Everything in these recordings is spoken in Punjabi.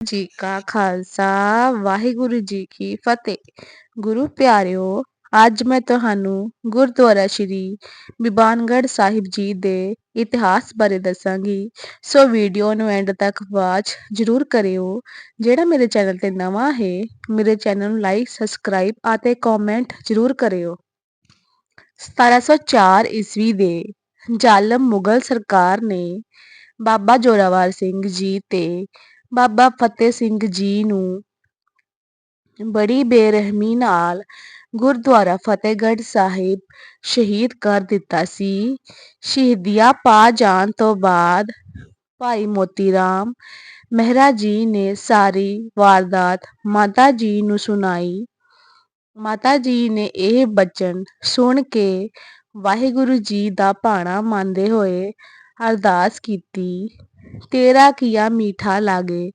ਜੀ ਕਾ ਖਾਲਸਾ, ਵਾਹਿਗੁਰੂ ਜੀ ਕੀ ਫਤਿਹ। ਗੁਰੂ ਪਿਆਰਿਓ, ਅੱਜ ਮੈਂ ਤੁਹਾਨੂੰ ਗੁਰਦੁਆਰਾ ਸ਼੍ਰੀ ਬਿਬਾਨਗੜ੍ਹ ਸਾਹਿਬ ਜੀ ਦੇ ਇਤਿਹਾਸ ਬਾਰੇ ਦੱਸਾਂਗੀ। ਸੋ ਵੀਡੀਓ ਨੂੰ ਐਂਡ ਤੱਕ ਵਾਚ ਜ਼ਰੂਰ ਕਰਿਓ। ਜਿਹੜਾ ਮੇਰੇ ਚੈਨਲ ਤੇ ਨਵਾਂ ਹੈ, ਮੇਰੇ ਚੈਨਲ ਨੂੰ ਲਾਈਕ, ਸਬਸਕ੍ਰਾਈਬ ਅਤੇ ਕਮੈਂਟ ਜ਼ਰੂਰ ਕਰਿਓ। 1704 ਈਸਵੀ ਦੇ ਜ਼ਾਲਮ ਮੁਗਲ ਸਰਕਾਰ ਨੇ ਬਾਬਾ ਜੋਰਾਵਰ ਸਿੰਘ ਜੀ ਤੇ ਬਾਬਾ ਫਤਿਹ ਸਿੰਘ ਜੀ ਨੂੰ ਬੜੀ ਬੇਰਹਿਮੀ ਨਾਲ ਗੁਰਦੁਆਰਾ ਫਤਿਹਗੜ੍ਹ ਸਾਹਿਬ ਸ਼ਹੀਦ ਕਰ ਦਿੱਤਾ ਸੀ। ਸ਼ਹੀਦੀਆਂ ਪਾ ਜਾਣ ਤੋਂ ਬਾਅਦ ਭਾਈ ਮੋਤੀ ਰਾਮ ਮਹਿਰਾ ਜੀ ਨੇ ਸਾਰੀ ਵਾਰਦਾਤ ਮਾਤਾ ਜੀ ਨੂੰ ਸੁਣਾਈ। ਮਾਤਾ ਜੀ ਨੇ ਇਹ ਬਚਨ ਸੁਣ ਕੇ ਵਾਹਿਗੁਰੂ ਜੀ ਦਾ ਭਾਣਾ ਮੰਨਦੇ ਹੋਏ ਅਰਦਾਸ ਕੀਤੀ। ਤੇਰਾ ਕੀਆ ਮੀਠਾ ਲਾਗੇ?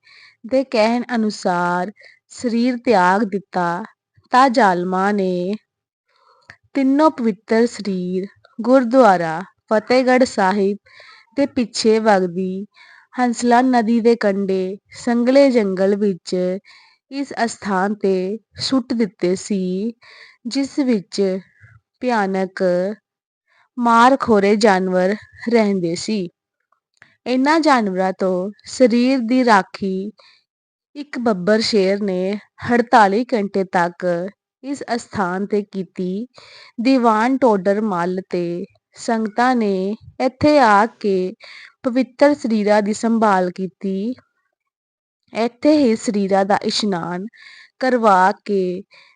ਦੇ ਕਹਿਣ ਅਨੁਸਾਰ ਸਰੀਰ ਤਿਆਗ ਦਿੱਤਾ ਤਾਂ ਜ਼ਾਲਮਾਂ ਨੇ ਤਿੰਨੋਂ ਪਵਿੱਤਰ ਸਰੀਰ, ਗੁਰਦੁਆਰਾ, ਫਤਿਹਗੜ੍ਹ ਸਾਹਿਬ ਦੇ ਪਿੱਛੇ ਵਗਦੀ ਹੰਸਲਾ ਨਦੀ ਦੇ ਕੰਢੇ ਸੰਘਲੇ ਜੰਗਲ ਵਿੱਚ ਇਸ ਅਸਥਾਨ ਤੇ ਸੁੱਟ ਦਿੱਤੇ ਸੀ, ਜਿਸ ਵਿੱਚ ਭਿਆਨਕ ਮਾਰਖੋਰੇ ਜਾਨਵਰ ਰਹਿੰਦੇ ਸੀ। ਇਹਨਾਂ ਜਾਨਵਰਾਂ ਤੋਂ ਸਰੀਰ ਦੀ ਰਾਖੀ ਇੱਕ ਬੱਬਰ ਸ਼ੇਰ ਨੇ 48 ਘੰਟੇ ਤੱਕ ਇਸ ਅਸਥਾਨ ਤੇ ਕੀਤੀ। ਦੀਵਾਨ ਟੋਡਰ ਮੱਲ ਤੇ ਸੰਗਤਾਂ ਨੇ ਇੱਥੇ ਆ ਕੇ ਪਵਿੱਤਰ ਸਰੀਰਾਂ ਦੀ ਸੰਭਾਲ ਕੀਤੀ। ਇੱਥੇ ਹੀ ਸਰੀਰਾਂ ਦਾ ਇਸ਼ਨਾਨ ਕਰਵਾ ਕੇ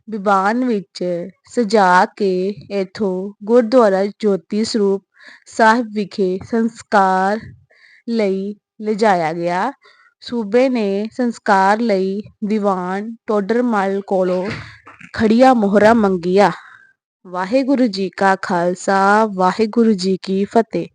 ਬਿਬਾਨ ਵਿੱਚ ਸਜਾ ਕੇ ਇੱਥੋਂ ਗੁਰਦੁਆਰਾ ਜੋਤੀ ਸਰੂਪ ਸਾਹਿਬ ਵਿਖੇ ਸੰਸਕਾਰ ਲਈ ਲਿਜਾਇਆ ਗਿਆ। ਸੂਬੇ ਨੇ ਸੰਸਕਾਰ ਲਈ ਦੀਵਾਨ ਟੋਡਰਮੱਲ ਕੋਲੋਂ ਖੜੀਆਂ ਮੋਹਰਾਂ ਮੰਗੀਆਂ। ਵਾਹਿਗੁਰੂ ਜੀ ਕਾ ਖਾਲਸਾ, ਵਾਹਿਗੁਰੂ ਜੀ ਕੀ ਫਤਿਹ।